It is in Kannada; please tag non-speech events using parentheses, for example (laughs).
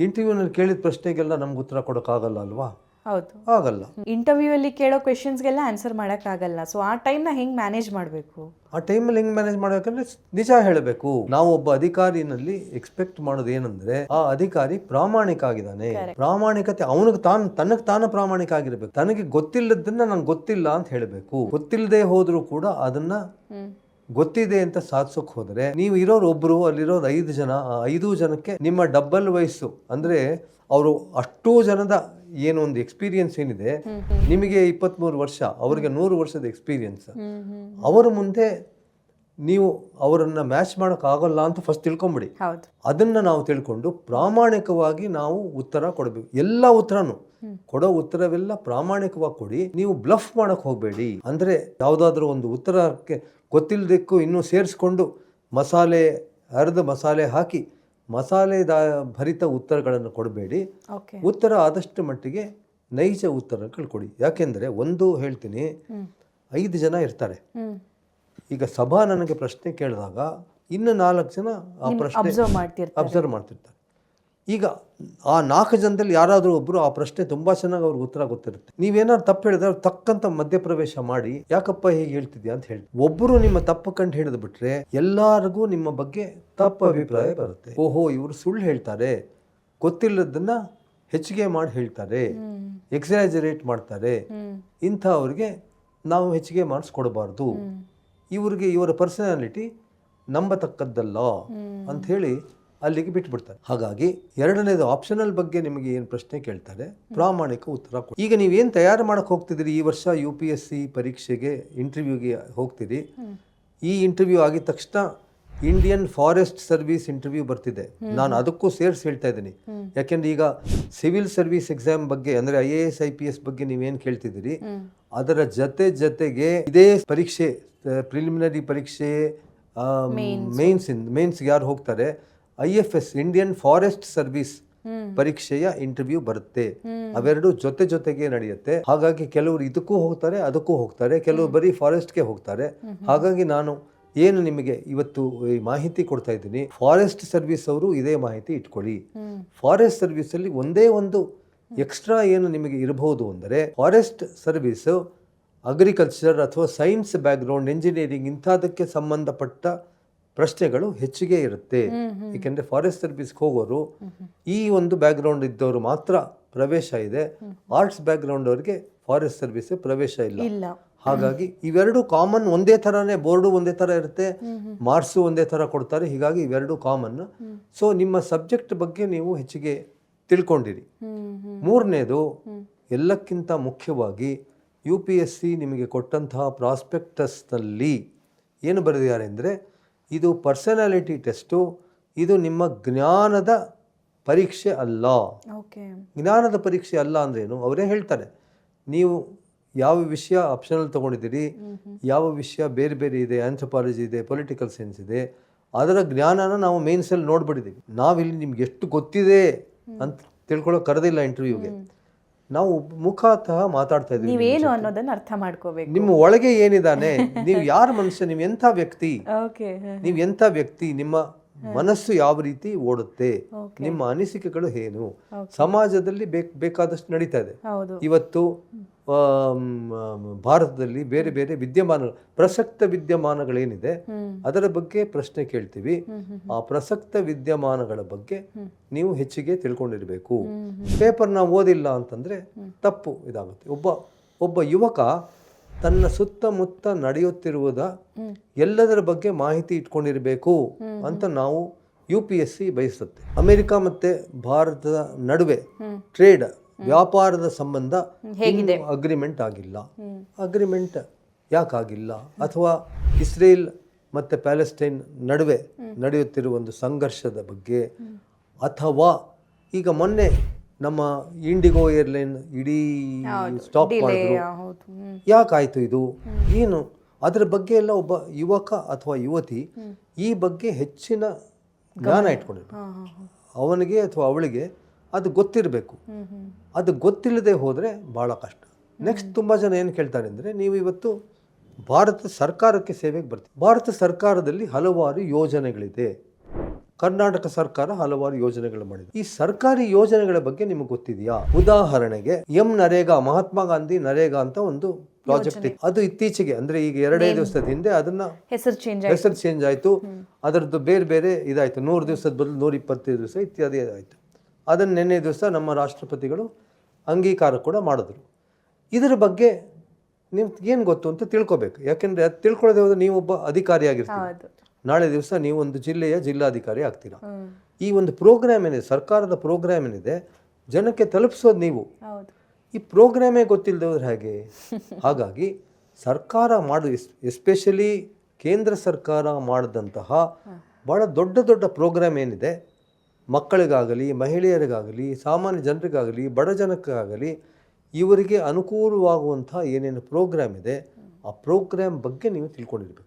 ಇಂಟರ್ವ್ಯೂನಲ್ಲಿ ಕೇಳಿದ ಪ್ರಶ್ನೆಗೆಲ್ಲ ನಮ್ಗೆ ಉತ್ತರ ಕೊಡೋಕ್ಕಾಗಲ್ಲ ಅಲ್ವಾ? ಹೌದು. ಆಗಲ್ಲ. ಇಂಟರ್ವ್ಯೂ ಅಲ್ಲಿ ಕೇಳೋ ಕ್ವೆಶನ್ಸ್ಗೆಲ್ಲ ಆನ್ಸರ್ ಮಾಡೋಕ್ಕಾಗಲ್ಲ. ಸೊ ಆ ಟೈಮ್ನ ಹೆಂಗ್ ಮ್ಯಾನೇಜ್ ಮಾಡಬೇಕು? ಆ ಟೈಮಲ್ಲಿ ಹೆಂಗ್ ಮ್ಯಾನೇಜ್ ಮಾಡ್ಬೇಕಂದ್ರೆ ನಿಜ ಹೇಳಬೇಕು. ನಾವು ಒಬ್ಬ ಅಧಿಕಾರಿನಲ್ಲಿ ಎಕ್ಸ್ಪೆಕ್ಟ್ ಮಾಡೋದು ಏನಂದ್ರೆ ಆ ಅಧಿಕಾರಿ ಪ್ರಾಮಾಣಿಕ ಆಗಿದ್ದಾನೆ. ಪ್ರಾಮಾಣಿಕತೆ ಅವನಿಗೆ ತಾನು ತನಗೆ ತಾನು ಪ್ರಾಮಾಣಿಕ ಆಗಿರ್ಬೇಕು. ತನಗೆ ಗೊತ್ತಿಲ್ಲದನ್ನ ನಂಗೆ ಗೊತ್ತಿಲ್ಲ ಅಂತ ಹೇಳಬೇಕು. ಗೊತ್ತಿಲ್ಲದೆ ಹೋದ್ರೂ ಕೂಡ ಅದನ್ನ ಗೊತ್ತಿದೆ ಅಂತ ಸಾಧಿಸೋಕೆ ಹೋದರೆ ನೀವು ಇರೋರು ಒಬ್ಬರು ಅಲ್ಲಿರೋರು ಐದು ಜನ ಆ ಐದು ಜನಕ್ಕೆ ನಿಮ್ಮ ಡಬ್ಬಲ್ ವಯಸ್ಸು ಅಂದ್ರೆ ಅವರು ಅಷ್ಟೋ ಜನದ ಏನು ಒಂದು ಎಕ್ಸ್ಪೀರಿಯನ್ಸ್ ಏನಿದೆ ನಿಮಗೆ ಇಪ್ಪತ್ತ್ಮೂರು ವರ್ಷ ಅವರಿಗೆ ನೂರು ವರ್ಷದ ಎಕ್ಸ್ಪೀರಿಯನ್ಸ್ ಅವರ ಮುಂದೆ ನೀವು ಅವರನ್ನ ಮ್ಯಾಚ್ ಮಾಡೋಕ್ಕಾಗಲ್ಲ ಅಂತ ಫಸ್ಟ್ ತಿಳ್ಕೊಂಬಿಡಿ. ಅದನ್ನು ನಾವು ತಿಳ್ಕೊಂಡು ಪ್ರಾಮಾಣಿಕವಾಗಿ ನಾವು ಉತ್ತರ ಕೊಡಬೇಕು. ಎಲ್ಲ ಉತ್ತರನು. ಕೊಡೋ ಉತ್ತರವೆಲ್ಲ ಪ್ರಾಮಾಣಿಕವಾಗಿ ಕೊಡಿ. ನೀವು ಬ್ಲಫ್ ಮಾಡಕ್ ಹೋಗಬೇಡಿ. ಅಂದ್ರೆ ಯಾವುದಾದ್ರೂ ಒಂದು ಉತ್ತರಕ್ಕೆ ಗೊತ್ತಿಲ್ಲದಕ್ಕೂ ಇನ್ನೂ ಸೇರಿಸ್ಕೊಂಡು ಮಸಾಲೆ ಅರ್ಧ ಮಸಾಲೆ ಹಾಕಿ ಮಸಾಲೆ ಭರಿತ ಉತ್ತರಗಳನ್ನು ಕೊಡಬೇಡಿ. ಉತ್ತರ ಆದಷ್ಟು ಮಟ್ಟಿಗೆ ನೈಜ ಉತ್ತರಗಳು ಕೊಡಿ. ಯಾಕೆಂದರೆ ಒಂದು ಹೇಳ್ತೀನಿ ಐದು ಜನ ಇರ್ತಾರೆ. ಈಗ ಸಭಾ ನನಗೆ ಪ್ರಶ್ನೆ ಕೇಳಿದಾಗ ಇನ್ನು ನಾಲ್ಕು ಜನ ಆ ಪ್ರಶ್ನೆ ಅಬ್ಸರ್ವ್ ಮಾಡ್ತಿರ್ತಾರೆ. ಅಬ್ಸರ್ವ್ ಮಾಡ್ತಿರ್ತಾರೆ. ಈಗ ಆ ನಾಲ್ಕು ಜನದಲ್ಲಿ ಯಾರಾದರೂ ಒಬ್ಬರು ಆ ಪ್ರಶ್ನೆ ತುಂಬ ಚೆನ್ನಾಗಿ ಅವ್ರಿಗೆ ಉತ್ತರ ಗೊತ್ತಿರುತ್ತೆ. ನೀವೇನಾದ್ರು ತಪ್ಪು ಹೇಳಿದ್ರೆ ಅವ್ರು ತಕ್ಕಂತ ಮಧ್ಯಪ್ರವೇಶ ಮಾಡಿ ಯಾಕಪ್ಪ ಹೀಗೆ ಹೇಳ್ತಿದ್ಯಾ ಅಂತ ಹೇಳಿ. ಒಬ್ಬರು ನಿಮ್ಮ ತಪ್ಪು ಕಂಡು ಹಿಡಿದು ಬಿಟ್ರೆ ಎಲ್ಲರಿಗೂ ನಿಮ್ಮ ಬಗ್ಗೆ ತಪ್ಪು ಅಭಿಪ್ರಾಯ ಬರುತ್ತೆ. ಓಹೋ ಇವರು ಸುಳ್ಳು ಹೇಳ್ತಾರೆ. ಗೊತ್ತಿಲ್ಲದನ್ನ ಹೆಚ್ಚಿಗೆ ಮಾಡಿ ಹೇಳ್ತಾರೆ. ಎಕ್ಸಾಜರೇಟ್ ಮಾಡ್ತಾರೆ. ಇಂಥವ್ರಿಗೆ ನಾವು ಹೆಚ್ಚಿಗೆ ಮಾಡಿಸ್ಕೊಡ್ಬಾರ್ದು. ಇವ್ರಿಗೆ ಇವರ ಪರ್ಸನಾಲಿಟಿ ನಂಬತಕ್ಕದ್ದಲ್ಲ ಅಂತ ಹೇಳಿ ಅಲ್ಲಿಗೆ ಬಿಟ್ಬಿಡ್ತಾರೆ. ಹಾಗಾಗಿ ಎರಡನೇದು ಆಪ್ಷನಲ್ ಬಗ್ಗೆ ನಿಮಗೆ ಏನು ಪ್ರಶ್ನೆ ಕೇಳ್ತಾರೆ ಪ್ರಾಮಾಣಿಕ ಉತ್ತರ ಕೊಡಿ. ಈಗ ನೀವೇನು ತಯಾರು ಮಾಡಕ್ಕೆ ಹೋಗ್ತಿದ್ದೀರಿ? ಈ ವರ್ಷ ಯು ಪಿ ಎಸ್ ಸಿ ಪರೀಕ್ಷೆಗೆ ಇಂಟರ್ವ್ಯೂಗೆ ಹೋಗ್ತೀರಿ. ಈ ಇಂಟರ್ವ್ಯೂ ಆಗಿದ ತಕ್ಷಣ ಇಂಡಿಯನ್ ಫಾರೆಸ್ಟ್ ಸರ್ವಿಸ್ ಇಂಟರ್ವ್ಯೂ ಬರ್ತಿದೆ. ನಾನು ಅದಕ್ಕೂ ಸೇರಿಸಿ ಹೇಳ್ತಾ ಇದ್ದೀನಿ. ಯಾಕೆಂದ್ರೆ ಈಗ ಸಿವಿಲ್ ಸರ್ವಿಸ್ ಎಕ್ಸಾಮ್ ಬಗ್ಗೆ ಅಂದರೆ I A S I P S ಬಗ್ಗೆ ನೀವೇನು ಕೇಳ್ತಿದ್ದೀರಿ? ಅದರ ಜೊತೆ ಜೊತೆಗೆ ಇದೇ ಪರೀಕ್ಷೆ ಪ್ರಿಲಿಮಿನರಿ ಪರೀಕ್ಷೆ ಮೇನ್ಸ್ ಮೇನ್ಸ್ಗೆ ಯಾರು ಹೋಗ್ತಾರೆ? I F S Indian forest service ಪರೀಕ್ಷೆಯ ಇಂಟರ್ವ್ಯೂ ಬರುತ್ತೆ. ಅವೆರಡು ಜೊತೆ ಜೊತೆಗೆ ನಡೆಯುತ್ತೆ. ಹಾಗಾಗಿ ಕೆಲವರು ಇದಕ್ಕೂ ಹೋಗ್ತಾರೆ ಅದಕ್ಕೂ ಹೋಗ್ತಾರೆ. ಕೆಲವರು ಬರೀ ಫಾರೆಸ್ಟ್ಗೆ ಹೋಗ್ತಾರೆ. ಹಾಗಾಗಿ ನಾನು ಏನು ನಿಮಗೆ ಇವತ್ತು ಈ ಮಾಹಿತಿ ಕೊಡ್ತಾ ಇದ್ದೀನಿ ಫಾರೆಸ್ಟ್ ಸರ್ವಿಸ್ ಅವರು ಇದೇ ಮಾಹಿತಿ ಇಟ್ಕೊಳ್ಳಿ. ಫಾರೆಸ್ಟ್ ಸರ್ವಿಸ್ ಅಲ್ಲಿ ಒಂದೇ ಒಂದು ಎಕ್ಸ್ಟ್ರಾ ಏನು ನಿಮಗೆ ಇರಬಹುದು ಅಂದರೆ ಫಾರೆಸ್ಟ್ ಸರ್ವಿಸ್ ಅಗ್ರಿಕಲ್ಚರ್ ಅಥವಾ ಸೈನ್ಸ್ ಬ್ಯಾಕ್ಗ್ರೌಂಡ್ ಇಂಜಿನಿಯರಿಂಗ್ ಇಂಥದಕ್ಕೆ ಸಂಬಂಧಪಟ್ಟ ಪ್ರಶ್ನೆಗಳು ಹೆಚ್ಚಿಗೆ ಇರುತ್ತೆ. ಏಕೆಂದರೆ ಫಾರೆಸ್ಟ್ ಸರ್ವಿಸ್ಗೆ ಹೋಗೋರು ಈ ಒಂದು ಬ್ಯಾಕ್ಗ್ರೌಂಡ್ ಇದ್ದವರು ಮಾತ್ರ ಪ್ರವೇಶ ಇದೆ. ಆರ್ಟ್ಸ್ ಬ್ಯಾಕ್ಗ್ರೌಂಡ್ ಅವರಿಗೆ ಫಾರೆಸ್ಟ್ ಸರ್ವಿಸ್ ಪ್ರವೇಶ ಇಲ್ಲ. ಹಾಗಾಗಿ ಇವೆರಡು ಕಾಮನ್ ಒಂದೇ ಥರನೇ ಬೋರ್ಡು ಒಂದೇ ಥರ ಇರುತ್ತೆ ಮಾರ್ಕ್ಸು ಒಂದೇ ಥರ ಕೊಡ್ತಾರೆ ಹೀಗಾಗಿ ಇವೆರಡು ಕಾಮನ್ ಸೊ ನಿಮ್ಮ ಸಬ್ಜೆಕ್ಟ್ ಬಗ್ಗೆ ನೀವು ಹೆಚ್ಚಿಗೆ ತಿಳ್ಕೊಂಡಿರಿ. ಮೂರನೇದು ಎಲ್ಲಕ್ಕಿಂತ ಮುಖ್ಯವಾಗಿ ಯು ಪಿ ಎಸ್ ಸಿ ನಿಮಗೆ ಕೊಟ್ಟಂತಹ ಪ್ರಾಸ್ಪೆಕ್ಟಸ್ನಲ್ಲಿ ಏನು ಬರೆದಿದ್ದಾರೆ ಅಂದರೆ ಇದು ಪರ್ಸನಾಲಿಟಿ ಟೆಸ್ಟು ಇದು ನಿಮ್ಮ ಜ್ಞಾನದ ಪರೀಕ್ಷೆ ಅಲ್ಲ. ಓಕೆ. ಜ್ಞಾನದ ಪರೀಕ್ಷೆ ಅಲ್ಲ ಅಂದ್ರೇನು ಅವರೇ ಹೇಳ್ತಾರೆ ನೀವು ಯಾವ ವಿಷಯ ಆಪ್ಷನಲ್ ತೊಗೊಂಡಿದ್ದೀರಿ ಯಾವ ವಿಷಯ ಬೇರೆ ಬೇರೆ ಇದೆ ಆಂಥ್ರಪಾಲಜಿ ಇದೆ ಪೊಲಿಟಿಕಲ್ ಸೈನ್ಸ್ ಇದೆ ಅದರ ಜ್ಞಾನನ ನಾವು ಮೇನ್ಸಲ್ಲಿ ನೋಡ್ಬಿಟ್ಟಿದ್ದೀವಿ. ನಾವಿಲ್ಲಿ ನಿಮ್ಗೆ ಎಷ್ಟು ಗೊತ್ತಿದೆ ಅಂತ ತಿಳ್ಕೊಳ್ಳೋ ಕರೆದಿಲ್ಲ ಇಂಟರ್ವ್ಯೂಗೆ ನಾವು ಮುಖಾತಃ ಮಾತಾಡ್ತಾ ಇದ್ದೀವಿ ನೀವೇನು ಅನ್ನೋದನ್ನ ಅರ್ಥ ಮಾಡ್ಕೋಬೇಕು. ನಿಮ್ಮ ಒಳಗೆ ಏನಿದಾನೆ ನೀವು ಯಾರ ಮನುಷ್ಯ ನೀವು ಎಂಥ ವ್ಯಕ್ತಿ? ಓಕೆ ನೀವು ಎಂಥ ವ್ಯಕ್ತಿ ನಿಮ್ಮ ಮನಸ್ಸು ಯಾವ ರೀತಿ ಓಡುತ್ತೆ? ನಿಮ್ಮ ಅನಿಸಿಕೆಗಳು ಏನು? ಸಮಾಜದಲ್ಲಿ ಬೇಕ್ ಬೇಕಾದಷ್ಟು ನಡೀತಾ ಇದೆ. ಇವತ್ತು ಭಾರತದಲ್ಲಿ ಬೇರೆ ಬೇರೆ ವಿದ್ಯಮಾನ ಪ್ರಸಕ್ತ ವಿದ್ಯಮಾನಗಳೇನಿದೆ ಅದರ ಬಗ್ಗೆ ಪ್ರಶ್ನೆ ಕೇಳ್ತೀವಿ. ಆ ಪ್ರಸಕ್ತ ವಿದ್ಯಮಾನಗಳ ಬಗ್ಗೆ ನೀವು ಹೆಚ್ಚಿಗೆ ತಿಳ್ಕೊಂಡಿರಬೇಕು. ಪೇಪರ್ನ ಓದಿಲ್ಲ ಅಂತಂದ್ರೆ ತಪ್ಪು ಇದಾಗುತ್ತೆ. ಒಬ್ಬ ಒಬ್ಬ ಯುವಕ ತನ್ನ ಸುತ್ತಮುತ್ತ ನಡೆಯುತ್ತಿರುವುದ ಎಲ್ಲದರ ಬಗ್ಗೆ ಮಾಹಿತಿ ಇಟ್ಕೊಂಡಿರಬೇಕು ಅಂತ ನಾವು ಯು ಪಿ ಎಸ್ ಸಿ ಬಯಸುತ್ತೆ. ಅಮೆರಿಕ ಮತ್ತೆ ಭಾರತದ ನಡುವೆ ಟ್ರೇಡ್ ವ್ಯಾಪಾರದ ಸಂಬಂಧ ಹೇಗಿದೆ? ಅಗ್ರಿಮೆಂಟ್ ಆಗಿಲ್ಲ. ಅಗ್ರಿಮೆಂಟ್ ಯಾಕಾಗಿಲ್ಲ? ಅಥವಾ ಇಸ್ರೇಲ್ ಮತ್ತು ಪ್ಯಾಲೆಸ್ಟೈನ್ ನಡುವೆ ನಡೆಯುತ್ತಿರುವ ಒಂದು ಸಂಘರ್ಷದ ಬಗ್ಗೆ ಅಥವಾ ಈಗ ಮೊನ್ನೆ ನಮ್ಮ ಇಂಡಿಗೋ ಏರ್ಲೈನ್ ಇಡೀ ಸ್ಟಾಪ್ ಮಾಡಿದ್ರು. ಯಾಕಾಯಿತು ಇದು? ಏನು? ಅದರ ಬಗ್ಗೆ ಎಲ್ಲ ಒಬ್ಬ ಯುವಕ ಅಥವಾ ಯುವತಿ ಈ ಬಗ್ಗೆ ಹೆಚ್ಚಿನ ಜ್ಞಾನ ಇಟ್ಕೊಂಡಿರ್ಬೇಕು ಅವನಿಗೆ ಅಥವಾ ಅವಳಿಗೆ ಅದು ಗೊತ್ತಿರಬೇಕು. ಅದು ಗೊತ್ತಿಲ್ಲದೆ ಹೋದರೆ ಭಾಳ ಕಷ್ಟ. ನೆಕ್ಸ್ಟ್ ತುಂಬ ಜನ ಏನು ಕೇಳ್ತಾರೆ ಅಂದರೆ ನೀವು ಇವತ್ತು ಭಾರತ ಸರ್ಕಾರಕ್ಕೆ ಸೇವೆಗೆ ಬರ್ತೀವಿ ಭಾರತ ಸರ್ಕಾರದಲ್ಲಿ ಹಲವಾರು ಯೋಜನೆಗಳಿದೆ. ಕರ್ನಾಟಕ ಸರ್ಕಾರ ಹಲವಾರು ಯೋಜನೆಗಳು ಮಾಡಿದೆ. ಈ ಸರ್ಕಾರಿ ಯೋಜನೆಗಳ ಬಗ್ಗೆ ನಿಮಗೆ ಗೊತ್ತಿದೆಯಾ? ಉದಾಹರಣೆಗೆ ಎಂ ನರೇಗಾ ಮಹಾತ್ಮ ಗಾಂಧಿ ನರೇಗಾ ಅಂತ ಒಂದು ಪ್ರಾಜೆಕ್ಟ್ ಅದು ಇತ್ತೀಚೆಗೆ ಅಂದ್ರೆ ಈಗ ಎರಡೇ ದಿವಸದ ಹಿಂದೆ ಅದನ್ನ ಹೆಸರು ಚೇಂಜ್ ಹೆಸರು ಚೇಂಜ್ ಆಯಿತು. ಅದರದ್ದು ಬೇರೆ ಬೇರೆ ಇದಾಯಿತು. ನೂರು ದಿವಸದ ಬದಲು ನೂರ ಇಪ್ಪತ್ತೈದು ದಿವಸ ಇತ್ಯಾದಿ ಆಯಿತು. ಅದನ್ನು ನಿನ್ನೆ ದಿವಸ ನಮ್ಮ ರಾಷ್ಟ್ರಪತಿಗಳು ಅಂಗೀಕಾರ ಕೂಡ ಮಾಡಿದ್ರು. ಇದರ ಬಗ್ಗೆ ನಿಮ್ಗೆ ಏನು ಗೊತ್ತು ಅಂತ ತಿಳ್ಕೊಬೇಕು. ಯಾಕೆಂದರೆ ಅದು ತಿಳ್ಕೊಳ್ಳೋದೇ ಹೋದ್ರೆ ನೀವೊಬ್ಬ ಅಧಿಕಾರಿಯಾಗಿರ್ತೀರಿ ನಾಳೆ ದಿವಸ ನೀವು ಒಂದು ಜಿಲ್ಲೆಯ ಜಿಲ್ಲಾಧಿಕಾರಿ ಆಗ್ತೀರಾ. ಈ ಒಂದು ಪ್ರೋಗ್ರಾಮ್ ಏನಿದೆ ಸರ್ಕಾರದ ಪ್ರೋಗ್ರಾಮ್ ಏನಿದೆ ಜನಕ್ಕೆ ತಲುಪಿಸೋದು ನೀವು. ಈ ಪ್ರೋಗ್ರಾಮೇ ಗೊತ್ತಿಲ್ಲದೆ ಹೋದ್ರೆ ಹೇಗೆ? (laughs) ಹಾಗಾಗಿ ಸರ್ಕಾರ ಮಾಡಿ ಎಸ್ಪೆಷಲಿ ಕೇಂದ್ರ ಸರ್ಕಾರ ಮಾಡಿದಂತಹ ಭಾಳ ದೊಡ್ಡ ದೊಡ್ಡ ಪ್ರೋಗ್ರಾಮ್ ಏನಿದೆ ಮಕ್ಕಳಿಗಾಗಲಿ, ಮಹಿಳೆಯರಿಗಾಗಲಿ, ಸಾಮಾನ್ಯ ಜನರಿಗಾಗಲಿ, ಬಡ ಜನಕ್ಕಾಗಲಿ ಇವರಿಗೆ ಅನುಕೂಲವಾಗುವಂಥ ಏನೇನು ಪ್ರೋಗ್ರಾಮ್ ಇದೆ, ಆ ಪ್ರೋಗ್ರಾಮ್ ಬಗ್ಗೆ ನೀವು ತಿಳ್ಕೊಂಡಿರ್ಬೇಕು.